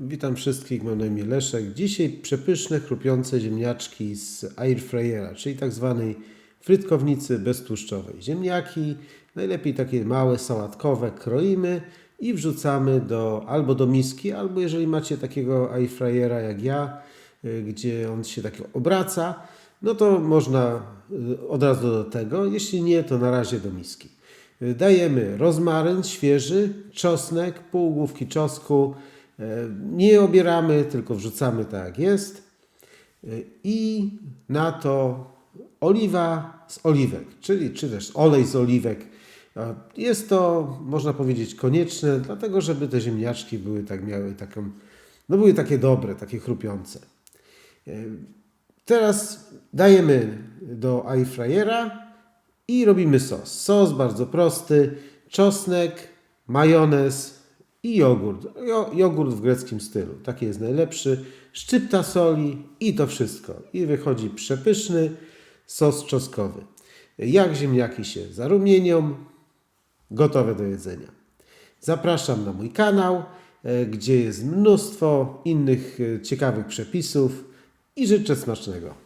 Witam wszystkich, mam na imię Leszek. Dzisiaj przepyszne, chrupiące ziemniaczki z airfryera, czyli tak zwanej frytkownicy beztłuszczowej. Ziemniaki, najlepiej takie małe, sałatkowe, kroimy i wrzucamy do, albo do miski, albo jeżeli macie takiego airfryera jak ja, y, gdzie on się tak obraca, no to można y, od razu do tego. Jeśli nie, to na razie do miski. Y, Dajemy rozmaryn świeży, czosnek, pół główki czosnku. E, Nie obieramy, tylko wrzucamy tak jak jest. E, I na to oliwa z oliwek, czyli czy też olej z oliwek. Jest to, można powiedzieć, konieczne, dlatego żeby te ziemniaczki były tak, miały taką, no były takie dobre, takie chrupiące. E, Teraz dajemy do airfryera i robimy sos. Sos bardzo prosty, czosnek, majonez i jogurt. Jo, jogurt w greckim stylu, taki jest najlepszy. Szczypta soli i to wszystko. I wychodzi przepyszny sos czosnkowy. Jak ziemniaki się zarumienią, gotowe do jedzenia. Zapraszam na mój kanał, e, gdzie jest mnóstwo innych e, ciekawych przepisów i życzę smacznego.